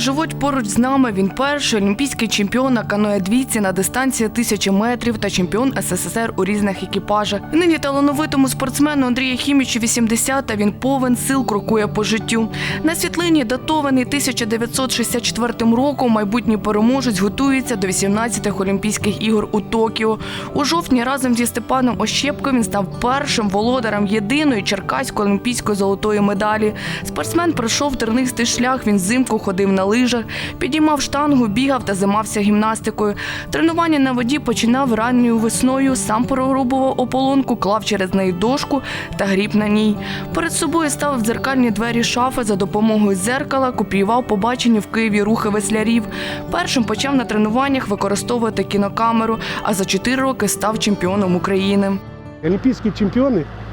живуть поруч з нами. Він перший олімпійський чемпіон на каное двійці на дистанції тисячі метрів та чемпіон СССР у різних екіпажах. Нині талановитому спортсмену Андрію Хімічу 80, та він повен сил крокує по життю. На світлині датований 1964 роком. Майбутній переможець готується до 18-х Олімпійських ігор у Токіо. У жовтні разом зі Степаном Ощепко він став першим володарем єдиної черкаської олімпійської золотої медалі. Спортсмен пройшов тернистий шлях. Він взимку ходив на лижах, підіймав штангу, бігав та займався гімнастикою. Тренування на воді починав ранньою весною. Сам прорубував ополонку, клав через неї дошку та гріб на ній. Перед собою ставив дзеркальні двері шафи за допомогою дзеркала, копіював побачені в Києві рухи веслярів. Першим почав на тренуваннях використовувати кінокамеру, а за чотири роки став чемпіоном України. Олимпийские чемпионы –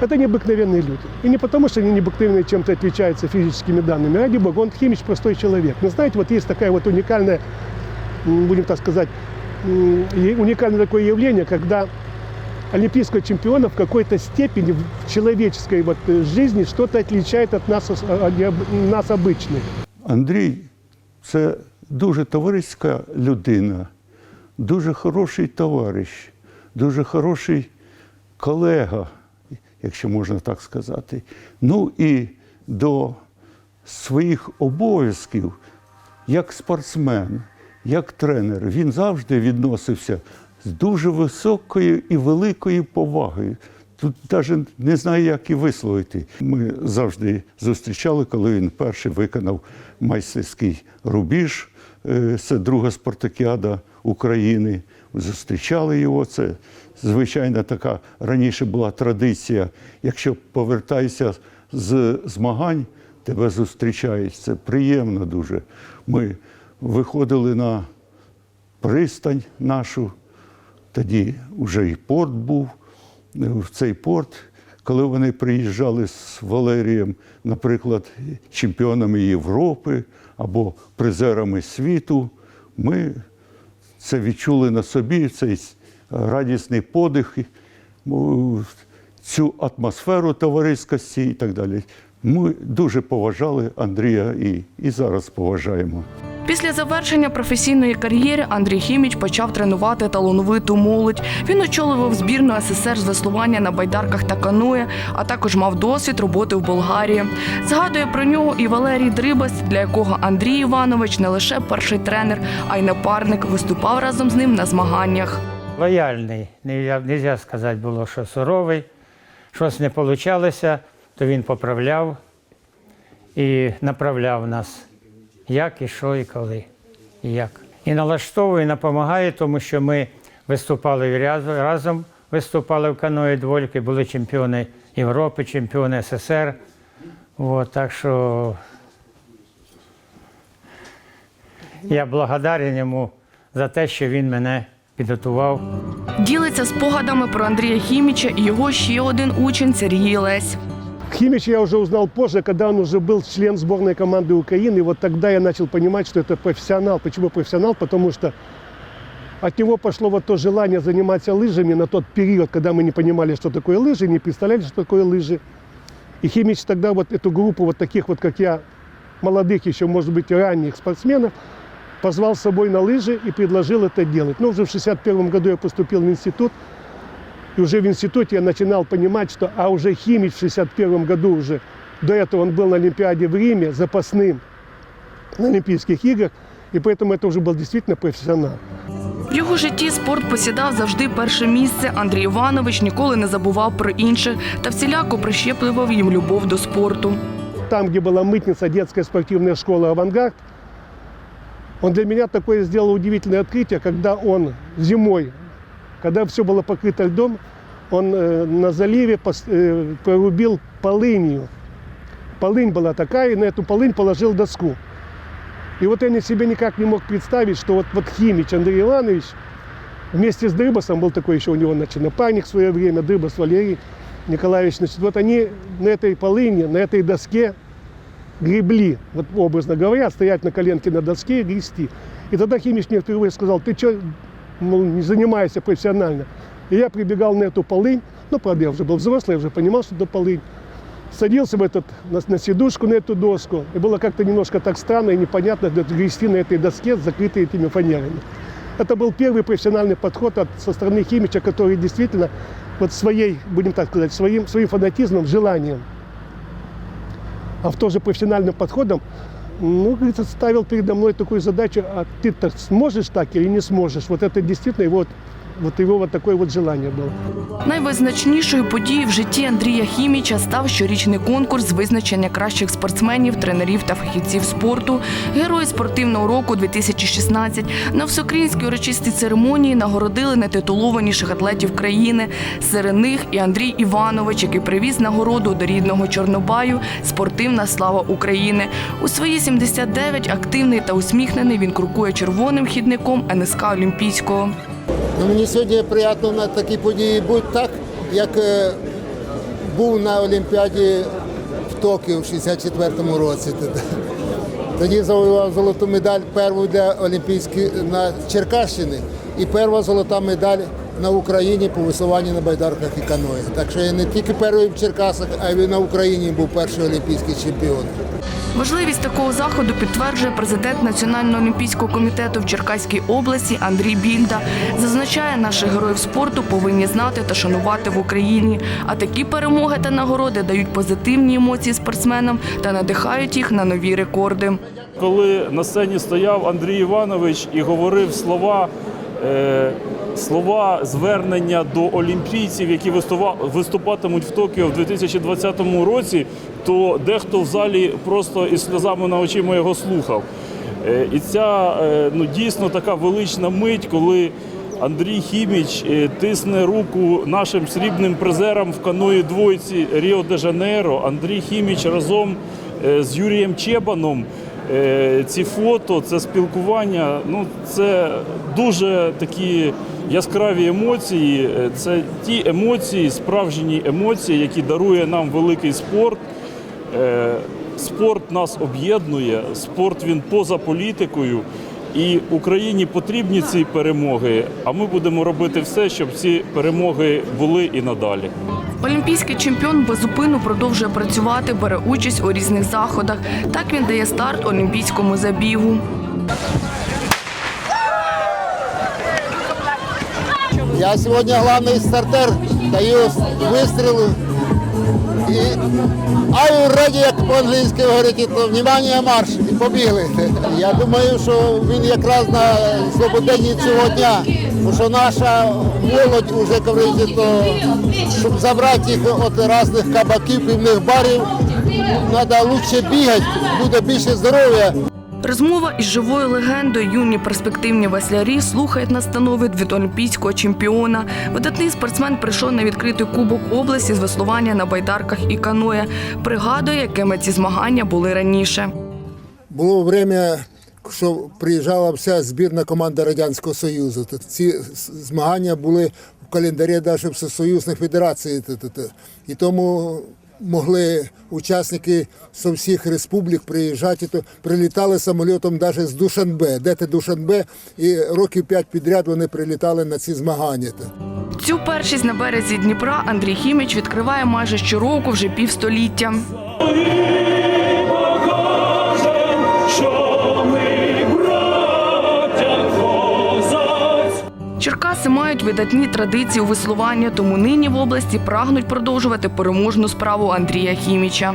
это необыкновенные люди. И не потому, что они необыкновенные чем-то отличаются физическими данными. Ради бога, он химич, простой человек. Но знаете, вот есть такая вот уникальная, будем так сказать, уникальное такое явление, когда олимпийского чемпиона в какой-то степени в человеческой вот э, жизни что-то отличает от нас, об- нас обычных. Андрій це дуже товариська людина, дуже хороший товариш, дуже хороший колега, якщо можна так сказати. Ну і до своїх обов'язків як спортсмен, як тренер, він завжди відносився з дуже високою і великою повагою. Тут навіть не знаю, як і висловити. Ми завжди зустрічали, коли він перший виконав майстерський рубіж. Е, Це друга спартакіада України. Зустрічали його. Це звичайно така раніше була традиція. Якщо повертаєшся з змагань, тебе зустрічають. Це приємно дуже. Ми виходили на пристань нашу, тоді вже і порт був. В цей порт, коли вони приїжджали з Валерієм, наприклад, чемпіонами Європи або призерами світу, ми це відчули на собі, цей радісний подих, цю атмосферу товариськості і так далі. Ми дуже поважали Андрія і, і зараз поважаємо. Після завершення професійної кар'єри Андрій Хіміч почав тренувати талановиту молодь. Він очолював збірну СССР з веслування на байдарках та каное, а також мав досвід роботи в Болгарії. Згадує про нього і Валерій Дрибас, для якого Андрій Іванович не лише перший тренер, а й напарник виступав разом з ним на змаганнях. Лояльний. Не можна сказати було, що суровий. Щось не вийшло, то він поправляв і направляв нас, як і що, і коли, і як. І налаштовує, і допомагає, тому що ми виступали разом, виступали в каної двойки, були чемпіони Європи, чемпіони СССР. От, так що я благодарен йому за те, що він мене підготував. Ділиться спогадами про Андрія Хіміча і його ще один учень Сергій Лесь. Химич я уже узнал позже, когда он уже был член сборной команды Украины. И вот тогда я начал понимать, что это профессионал. Почему профессионал? Потому что от него пошло вот то желание заниматься лыжами на тот период, когда мы не понимали, что такое лыжи, не представляли, что такое лыжи. И Химич тогда вот эту группу вот таких вот, как я, молодых еще, может быть, ранних спортсменов, позвал с собой на лыжи и предложил это делать. Но уже в 61 году я поступил в институт, и уже в институте я начинал понимать, что а уже Химич в 61 году уже, до этого он был на Олимпиаде в Риме запасным на Олимпийских играх, и поэтому это уже был действительно профессионал. В його житті спорт посідав завжди перше місце. Андрій Іванович ніколи не забував про інших та всіляко прищеплював їм любов до спорту. Там, где была мытница, детская спортивная школа «Авангард», он для меня такое сделал удивительное открытие, когда он зимой, когда все было покрыто льдом, он э, на заливе пос- э, прорубил полынью. Полынь была такая, и на эту полынь положил доску. И вот я себе никак не мог представить, что вот, вот Химич Андрей Иванович вместе с Дыбосом, был такой еще у него значит, напарник в свое время, Дыбос Валерий Николаевич, значит, вот они на этой полыне, на этой доске гребли, вот образно говоря, стоять на коленке на доске и грести. И тогда Химич мне впервые сказал, ты что, не занимаешься профессионально? И я прибегал на эту полынь, ну, правда, я уже был взрослый, я уже понимал, что это полынь. садился в этот, на, на сидушку, на эту доску. И было как-то немножко так странно и непонятно грести на этой доске, закрытой этими фанерами. Это был первый профессиональный подход от, со стороны Химича, который действительно вот своей, будем так сказать, своим, своим фанатизмом, желанием, а в тоже профессиональным подходом, ну, говорится, ставил передо мной такую задачу, а ты-то сможешь так или не сможешь? Вот это действительно его, вот его вот такое вот желание было. Найвизначнішою подією в житті Андрія Хіміча став щорічний конкурс з визначення кращих спортсменів, тренерів та фахівців спорту. Герої спортивного року 2016 на всеукраїнській урочистій церемонії нагородили найтитулованіших атлетів країни. Серед них і Андрій Іванович, який привіз нагороду до рідного Чорнобаю Спортивна слава України. У свої 79 активний та усміхнений він крокує червоним хідником НСК Олімпійського. Ну, мені сьогодні приємно на такій події бути так, як е, був на Олімпіаді в Токіо в 64-му році. Тоді завоював золоту медаль першу для Олімпійської на Черкащині і перша золота медаль на Україні по висуванню на байдарках і каної. Так що я не тільки перший в Черкасах, а й на Україні був перший олімпійський чемпіон. Важливість такого заходу підтверджує президент Національного олімпійського комітету в Черкаській області Андрій Більда. Зазначає, наших героїв спорту повинні знати та шанувати в Україні. А такі перемоги та нагороди дають позитивні емоції спортсменам та надихають їх на нові рекорди. коли на сцені стояв Андрій Іванович і говорив слова, е, слова звернення до олімпійців, які виступатимуть в Токіо в 2020 році, то дехто в залі просто із сльозами на очима його слухав. Е, І ця е, ну, дійсно така велична мить, коли Андрій Хіміч е, тисне руку нашим срібним призерам в каної двойці Ріо де Жанейро. Андрій Хіміч разом з Юрієм Чебаном. Ці фото, це спілкування, ну це дуже такі яскраві емоції. Е, Це ті емоції, справжні емоції, які дарує нам великий спорт. Е, Спорт нас об'єднує, спорт він поза політикою. І Україні потрібні ці перемоги. А ми будемо робити все, щоб ці перемоги були і надалі. Олімпійський чемпіон безупину продовжує працювати, бере участь у різних заходах. Так він дає старт олімпійському забігу. Я сьогодні головний стартер, даю вистріли. І you ready, як по-англійськи говорить, то внимание марш і побігли. Я думаю, що він якраз на злободенні цього дня, тому що наша молодь вже говорить, то, щоб забрати їх від різних кабаків, півних барів, треба краще бігати, буде більше здоров'я. Розмова із живою легендою юні перспективні веслярі слухають настанови від олімпійського чемпіона. Видатний спортсмен прийшов на відкритий кубок області з веслування на байдарках і каноє. Пригадує, якими ці змагання були раніше. Було время, що приїжджала вся збірна команда Радянського Союзу. Ці змагання були в календарі навіть т- т. І тому могли учасники з всіх республік приїжджати. То прилітали самолітом навіть з Душанбе. Де ти Душанбе? І років п'ять підряд вони прилітали на ці змагання. Цю першість на березі Дніпра Андрій Хіміч відкриває майже щороку вже півстоліття. Черкаси мають видатні традиції у веслуванні, тому нині в області прагнуть продовжувати переможну справу Андрія Хіміча.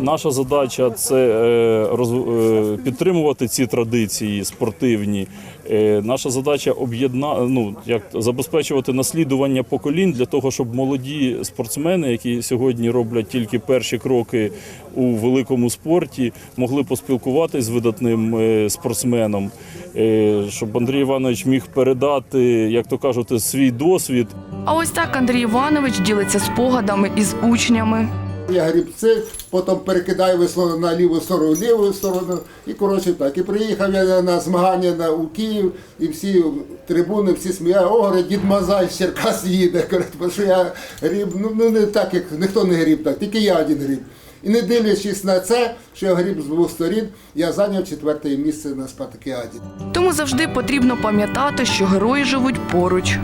Наша задача це е, е, підтримувати ці традиції спортивні. Е, Наша задача об'єдна... ну, як забезпечувати наслідування поколінь для того, щоб молоді спортсмени, які сьогодні роблять тільки перші кроки у великому спорті, могли поспілкуватись з видатним е, спортсменом, е, щоб Андрій Іванович міг передати, як то кажуть, свій досвід А ось так Андрій Іванович ділиться спогадами із учнями. Я грібці, потім перекидаю весло на ліву сторону, ліву сторону. І коротше так. І приїхав я на- змагання на, у Київ, і всі трибуни, всі сміяють, о, говорить, дід Мазай Черкас їде. Бо що я гріб, ну, ну не так, як ніхто не гріб так, тільки я один гріб. І не дивлячись на це, що я гріб з двох сторін, я зайняв четверте місце на спартакіаді. Тому завжди потрібно пам'ятати, що герої живуть поруч.